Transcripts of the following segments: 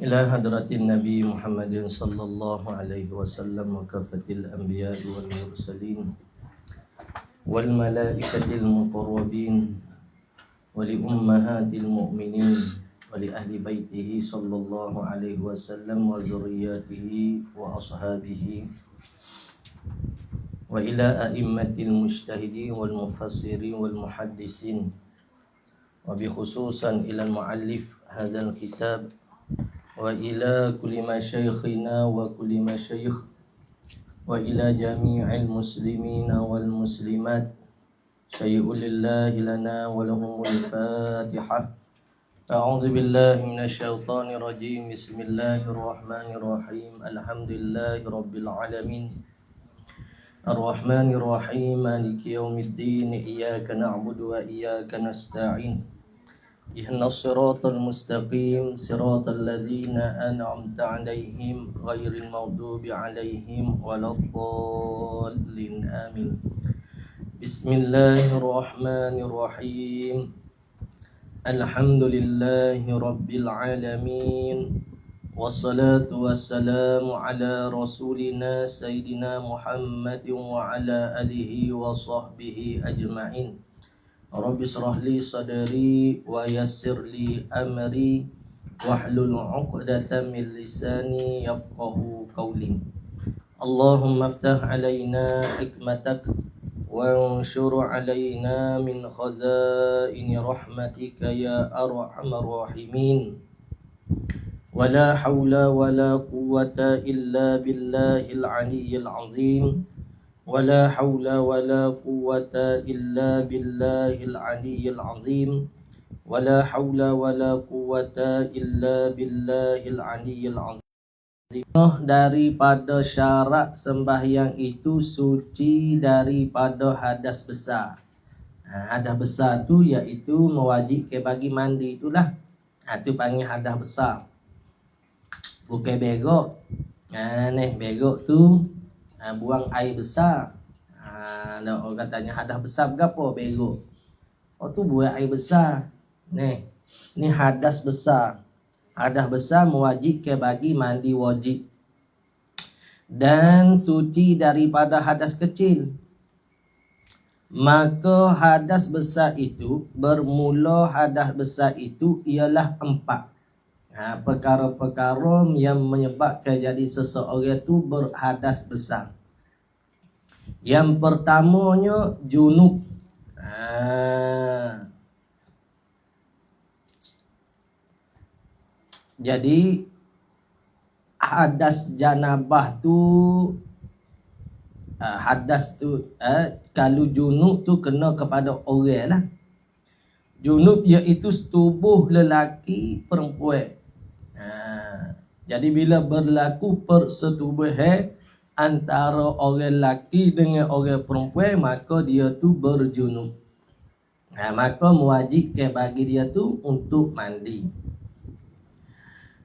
إلى حضرة النبي محمد صلى الله عليه وسلم وكافة الأنبياء والمرسلين والملائكة المقربين ولأمهات المؤمنين ولأهل بيته صلى الله عليه وسلم وذرياته وأصحابه وإلى أئمة المجتهدين والمفسرين والمحدثين وبخصوصا إلى المؤلف هذا الكتاب وإلى كل مشايخنا وكل مشايخ وإلى جميع المسلمين والمسلمات شيء لله لنا ولهم الفاتحة أعوذ بالله من الشيطان الرجيم بسم الله الرحمن الرحيم الحمد لله رب العالمين الرحمن الرحيم مالك يوم الدين إياك نعبد وإياك نستعين اهدنا الصراط المستقيم صراط الذين أنعمت عليهم غير المغضوب عليهم ولا الضالين آمين. بسم الله الرحمن الرحيم. الحمد لله رب العالمين والصلاة والسلام على رسولنا سيدنا محمد وعلى آله وصحبه أجمعين. رب اشرح لي صدري ويسر لي أمري واحلل عقدة من لساني يفقه قولي اللهم افتح علينا حكمتك وانشر علينا من خزائن رحمتك يا أرحم الراحمين ولا حول ولا قوة إلا بالله العلي العظيم ولا حول ولا قوة إلا بالله العلي العظيم ولا حول ولا قوة إلا بالله العلي العظيم daripada syarat sembahyang itu suci daripada hadas besar. Ha, hadas besar tu iaitu mewajibkan bagi mandi itulah. Ha, tu panggil hadas besar. Bukan begok. Ha, ni begok tu ha, buang air besar. Ha, ada orang katanya hadas besar ke apa begok. Oh tu buang air besar. Ni, ni hadas besar. Hadas besar mewajibkan bagi mandi wajib. Dan suci daripada hadas kecil. Maka hadas besar itu, bermula hadas besar itu ialah empat. Ha, perkara-perkara yang menyebabkan jadi seseorang itu berhadas besar. Yang pertamanya junub. Ha, Jadi hadas janabah tu uh, hadas tu uh, kalau junub tu kena kepada orang lah. Junub iaitu tubuh lelaki perempuan. Jadi bila berlaku persetubuhan antara orang lelaki dengan orang perempuan maka dia tu berjunub. Nah, maka mewajibkan bagi dia tu untuk mandi.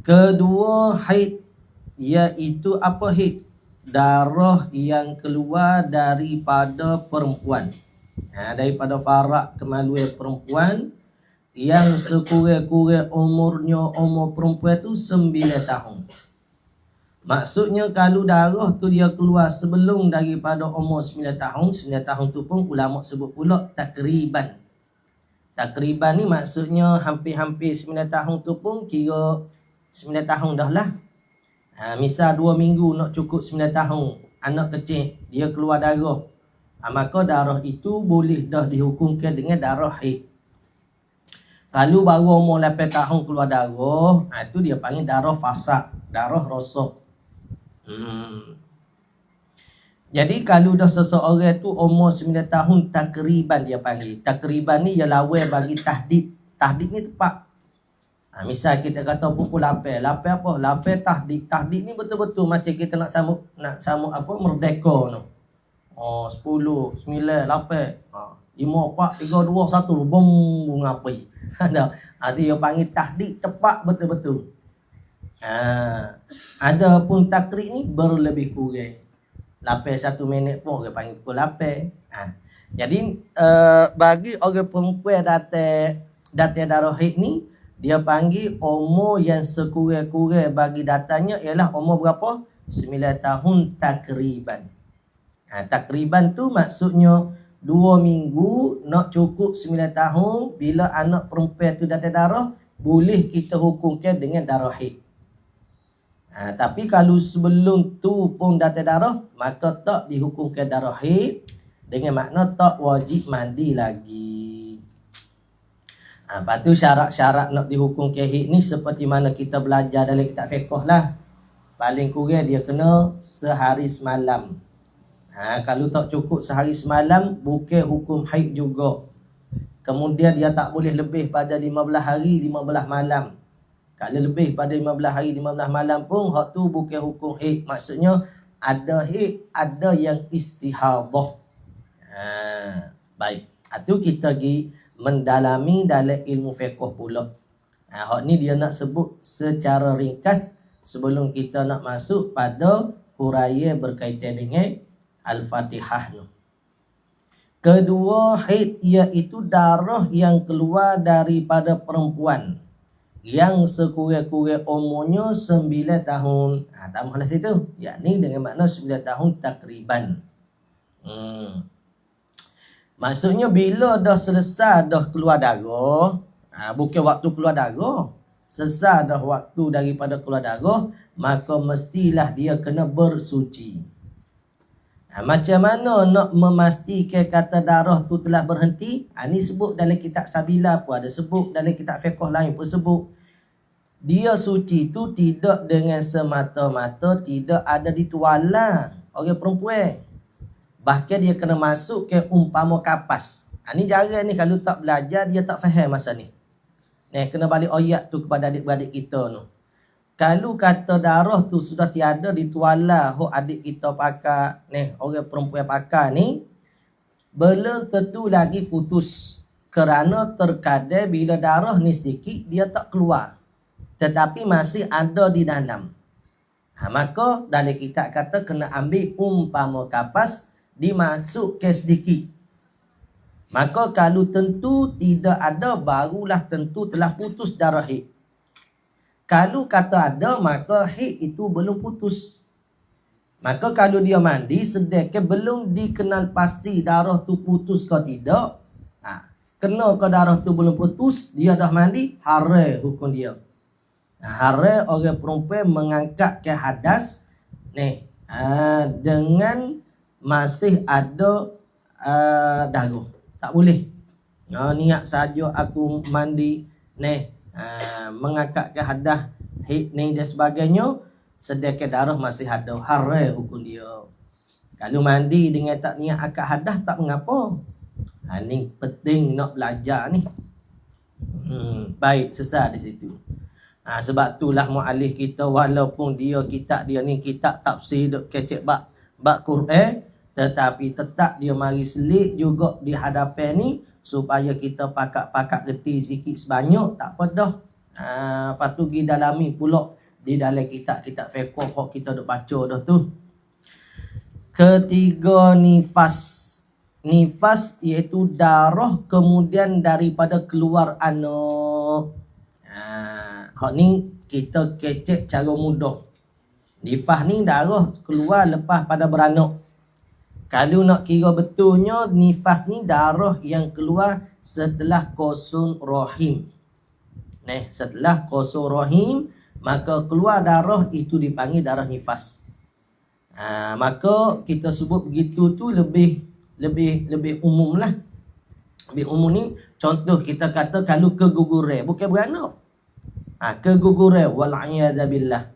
Kedua haid iaitu apa haid? Darah yang keluar daripada perempuan. Ha, daripada farak kemaluan perempuan yang sekurang-kurang umurnya umur perempuan tu 9 tahun. Maksudnya kalau darah tu dia keluar sebelum daripada umur 9 tahun, 9 tahun tu pun ulama sebut pula takriban. Takriban ni maksudnya hampir-hampir 9 tahun tu pun kira 9 tahun dah lah. Ha, misal 2 minggu nak cukup 9 tahun. Anak kecil dia keluar darah. Ha, maka darah itu boleh dah dihukumkan dengan darah haid. Kalau baru umur 8 tahun keluar darah, ha, itu dia panggil darah fasak. Darah rosak. Hmm. Jadi kalau dah seseorang tu umur 9 tahun takriban dia panggil. Takriban ni ialah awal bagi tahdid. Tahdid ni tepat Ha, misal kita kata pukul 8. 8 apa? 8 tahdik. Tahdik ni betul-betul macam kita nak sambut nak sambut apa? Merdeka tu. Oh, 10, 9, 8. Ha, 5, 4, 3, 2, 1. Bom, bunga api. Ada. Ha, dia panggil tahdik tepat betul-betul. Ha, ada pun takrik ni berlebih kurang. 8 satu minit pun orang panggil pukul 8. Ha. Jadi uh, bagi orang perempuan datang datang darah haid ni dia panggil umur yang sekurang-kurang bagi datanya ialah umur berapa? 9 tahun takriban. Ha, takriban tu maksudnya 2 minggu nak cukup 9 tahun bila anak perempuan tu datang darah boleh kita hukumkan dengan darah haid. Ha, tapi kalau sebelum tu pun datang darah maka tak dihukumkan darah haid dengan makna tak wajib mandi lagi. Ha, lepas tu syarat-syarat nak dihukum kehik ni seperti mana kita belajar dalam kitab fiqh lah. Paling kurang dia kena sehari semalam. Ha, kalau tak cukup sehari semalam, bukan hukum haid juga. Kemudian dia tak boleh lebih pada 15 hari, 15 malam. Kalau lebih pada 15 hari, 15 malam pun, hak tu bukan hukum haid. Maksudnya, ada haid, ada yang istihadah. Ha, baik. Itu kita pergi mendalami dalam ilmu fiqh pula. Ha, hak ni dia nak sebut secara ringkas sebelum kita nak masuk pada huraya berkaitan dengan Al-Fatihah tu. Kedua haid iaitu darah yang keluar daripada perempuan yang sekurang-kurang umurnya 9 tahun. Ha, tambahlah situ. Yakni dengan makna 9 tahun takriban. Hmm. Maksudnya bila dah selesai dah keluar darah, ha, bukan waktu keluar darah, selesai dah waktu daripada keluar darah, maka mestilah dia kena bersuci. Ha, macam mana nak memastikan kata darah tu telah berhenti? Ha, ini sebut dalam kitab Sabila pun ada sebut, dalam kitab fiqh lain pun sebut. Dia suci tu tidak dengan semata-mata tidak ada di tuala orang perempuan. Bahkan dia kena masuk ke umpama kapas. Ha, ni jarang ni kalau tak belajar dia tak faham masa ni. Ni kena balik ayat tu kepada adik-beradik kita tu. Kalau kata darah tu sudah tiada di tuala ho adik kita pakai ni orang perempuan pakai ni belum tentu lagi putus kerana terkadang bila darah ni sedikit dia tak keluar tetapi masih ada di dalam ha, maka dalam kita kata kena ambil umpama kapas dimasuk ke sedikit. Maka kalau tentu tidak ada barulah tentu telah putus darah haid. Kalau kata ada maka haid itu belum putus. Maka kalau dia mandi sedekah belum dikenal pasti darah tu putus ke tidak. Ha, kena ke darah tu belum putus dia dah mandi haram hukum dia. Ha, haram orang perempuan mengangkat ke hadas ni ha, dengan masih ada uh, dagu. Tak boleh. No, niat saja aku mandi ni uh, mengakak ke hadah hit ni dan sebagainya sedekah darah masih ada haram hukum dia. Kalau mandi dengan tak niat akad hadah tak mengapa. Ha, ni penting nak belajar ni. Hmm, baik sesat di situ. Ha, sebab itulah mu'alif kita walaupun dia kitab dia ni kitab tafsir duk kecek bak bak Quran tetapi tetap dia mari selit juga di hadapan ni supaya kita pakak-pakak reti sikit sebanyak tak apa Ha, lepas tu pergi dalami pula di dalam kitab-kitab fiqh kok kita duk baca dah tu. Ketiga nifas. Nifas iaitu darah kemudian daripada keluar anak. Ha, hak ni kita kecek cara mudah. Nifas ni darah keluar lepas pada beranak. Kalau nak kira betulnya nifas ni darah yang keluar setelah kosong rahim. Nah, setelah kosong rahim maka keluar darah itu dipanggil darah nifas. Ha, maka kita sebut begitu tu lebih lebih lebih umum lah. Lebih umum ni contoh kita kata kalau keguguran bukan beranak. Ha, keguguran wal'iyadzabillah.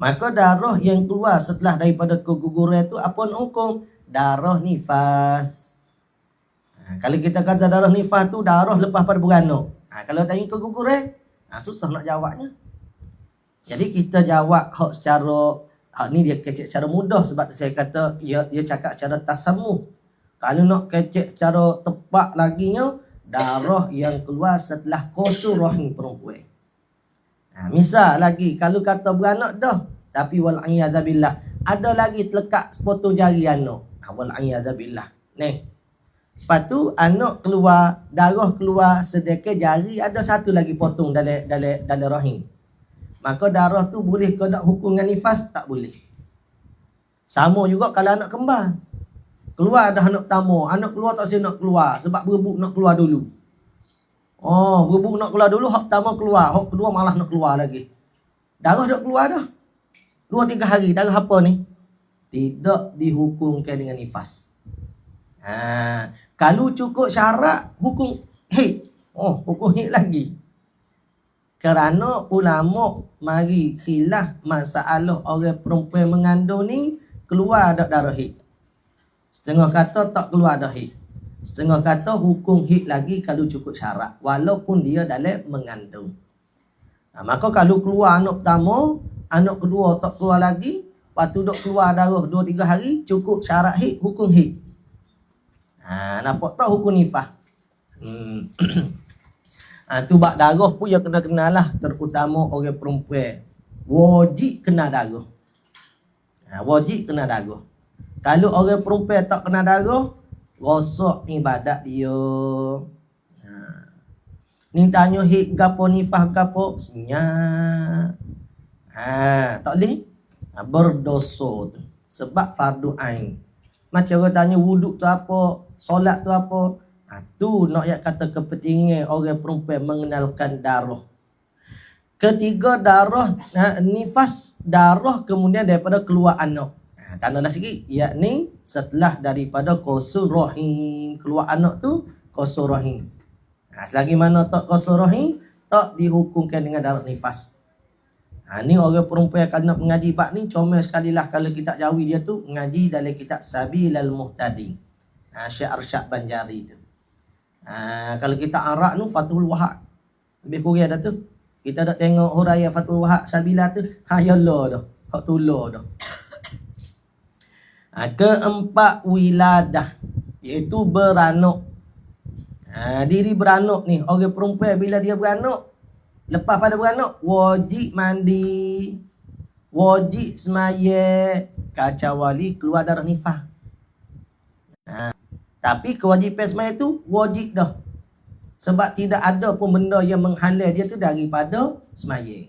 Maka darah yang keluar setelah daripada keguguran tu apa hukum? darah nifas. Ha, kalau kita kata darah nifas tu darah lepas pada beranak. Ha, kalau tanya keguguran, ha, susah nak jawabnya. Jadi kita jawab hak secara hak ni dia kecek secara mudah sebab saya kata dia dia cakap secara tasamu. Kalau nak kecek secara tepat lagi nya darah yang keluar setelah kosong rahim perempuan. Ha, misal lagi kalau kata beranak dah tapi wal billah ada lagi terlekat sepotong jari anak awal ayadzabillah. Ni. Lepas tu anak keluar, darah keluar sedekah jari ada satu lagi potong dalam dalam dalam rahim. Maka darah tu boleh ke tak hukum dengan nifas? Tak boleh. Sama juga kalau anak kembar. Keluar dah anak pertama, anak keluar tak saya nak keluar sebab berebut nak keluar dulu. Oh, berebut nak keluar dulu, hak pertama keluar, hak kedua malah nak keluar lagi. Darah dah keluar dah. Dua tiga hari, darah apa ni? Tidak dihukumkan dengan nifas. Ha, kalau cukup syarat hukum hid. Oh, hukum hid lagi. Kerana ulama mari khilaf masalah orang perempuan mengandung ni keluar tak darah hid. Setengah kata tak keluar dah hid. Setengah kata hukum hid lagi kalau cukup syarat. Walaupun dia dalam mengandung. Ha, maka kalau keluar anak pertama, anak kedua tak keluar lagi, lepas tu duk keluar darah 2-3 hari, cukup syarat hid, hukum hid. Ha, nampak tak hukum nifah? Hmm. ha, tu bak darah pun yang kena kenal lah. Terutama orang perempuan. Wajib kena darah. Ha, wajib kena darah. Kalau orang perempuan tak kena darah, rosak ibadat dia. Ha. Ni tanya hik gapo nifah gapo senyap. Ha, tak boleh. Ha, berdosa tu. Sebab fardu ain. Macam orang tanya wuduk tu apa, solat tu apa. Ha, tu nak yang kata kepentingan orang perempuan mengenalkan darah. Ketiga darah, ha, nifas darah kemudian daripada keluar anak. Ha, tandalah sikit. Yakni setelah daripada kosur rahim. Keluar anak tu, kosur rahim. Ha, selagi mana tak kosur rahim, tak dihukumkan dengan darah nifas. Ha, ni orang perempuan kalau nak mengaji bab ni comel sekali lah kalau kita jawi dia tu mengaji dalam kitab Sabilal Muhtadi. Ha, Syekh Arsyad Banjari tu. Ha, kalau kita arak tu Fathul Wahab. Lebih kurang dah tu. Kita dah tengok huraian Fathul Wahab Sabila tu. Ha ya Allah dah. Hak tulah dah. Ha, keempat wiladah iaitu beranak. Ha, diri beranak ni orang perempuan bila dia beranak Lepas pada beranak, wajib mandi. Wajib semaya. Kacau wali keluar darah nifah. Tapi kewajipan semaya tu wajib dah. Sebab tidak ada pun benda yang menghalang dia tu daripada semaya.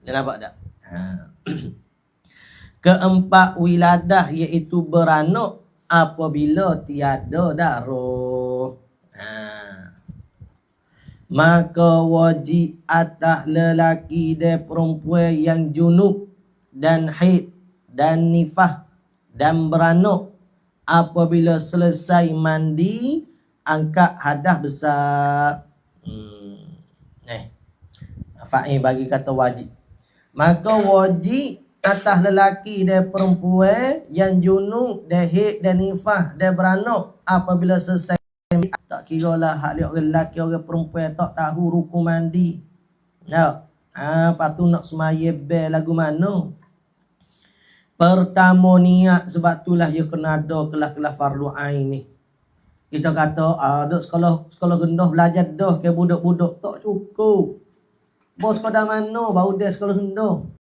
Dia nampak tak? Ha. Keempat wiladah iaitu beranak apabila tiada darah. Ha maka wajib atas lelaki dan perempuan yang junub dan haid dan nifah dan beranak apabila selesai mandi angkat hadah besar hmm. eh fa'il bagi kata wajib maka wajib atas lelaki dan perempuan yang junub dan haid dan nifah dan beranak apabila selesai tak kira lah hak orang lelaki orang perempuan tak tahu rukun mandi. Ya. Ha, lepas tu nak semaya bel lagu mana? Pertama niat sebab itulah dia kena ada kelas-kelas fardu ain ni. Kita kata ada ah, sekolah sekolah rendah belajar dah ke budak-budak tak cukup. Bos pada mana baru dia sekolah rendah.